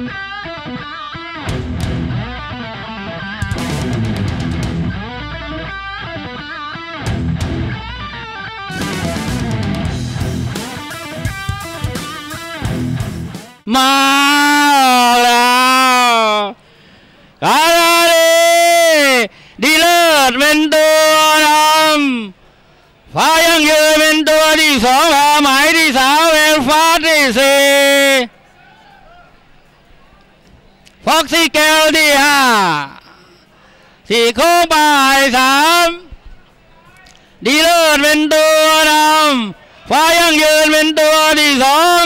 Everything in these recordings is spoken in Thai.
มาแล้วกาลาดีดีเลิศเป็นตัวนำฟ้ายังยืนเป็นตัวที่ส องหาหมายที่สามเป็นฟ้าที่สี่ฟ็อกซี่แก้วที่ห้าสี่โค้งบ่ายสามดีเลิศเป็นตัวนำฟ้ายังยืนเป็นตัวที่สอง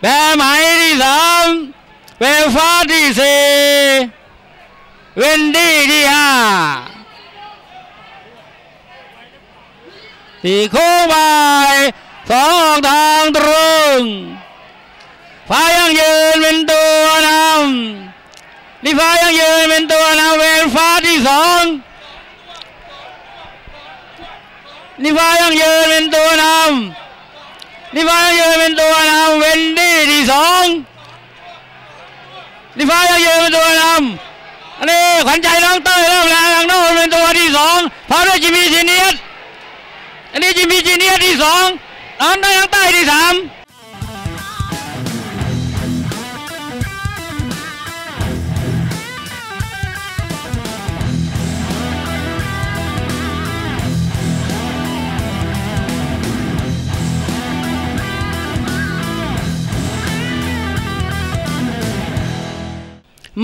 แบไหมที่สามเวฟ้าที่สี่เวนดี้ที่ห้าสี่โค้งบ่ายสองทางตรงฟ้ายังยืนเป็นตัว นำนี่ฟ้ายังยืนเป็นตัวนำเวลฟ้าที่สองนี่ฟ้ายังยืนเป็นตัวนำนี่ฟ้ายังยืนเป็นตัวนำเวนดี้ที่สองนี่ฟ้ายังยืนเป็นตัวนำอันนี้ขวัญใจน้องเต้ยเริ่มแล้วทางโน้นเป็นตัวที่สองพร้อมด้วยจิมมี่จีเนียสอันนี้จิมมี่จีเนียสที่สองน้องได้ทางใต้ที่สาม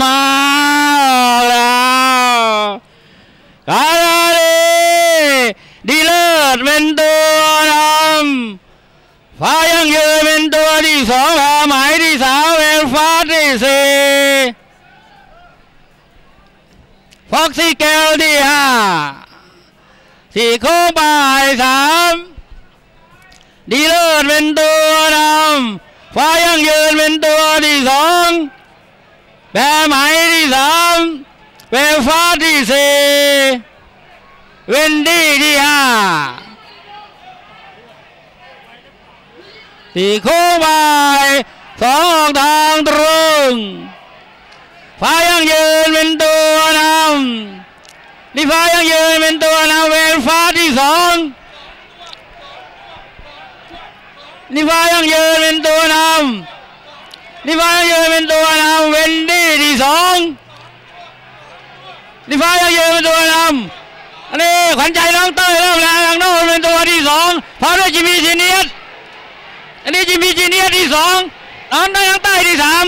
มาแล้วกาลาดีดีเลิศเป็นตัวนำฟ้ายังยืนเป็นตัวที่สองหาหมายที่สา แก้วที่ห้าสี่โค้งบ่ายสาดีเลิศเวนำฟ้ายังยืนเป็นตัวที่สองแบหมายที่สามเวฟ้าที่สี่เวนดี้ที่ห้าสี่โค้งบสองออกทางตรงฟ้ายังยืนเป็นตัวนำนี่ฟ้ายังยืนเป็นตัวนำเวลฟ้าที่สองนี่ฟ้ายังยืนเป็นตัวนำนี่ฟ้ายังยืนเป็นตัวนำเวนดี้ที่สองนี่ ฟ้ายังยืนเป็นตัวนำอันนี้ขวัญใจน้องเต้ยเริ่มแล้วทางโน้นเป็นตัวที่สองพร้อมด้วยจิมมี่จีเนียสอันนี้จิมมี่จีเนียสที่สองน้องได้ทางใต้ที่สาม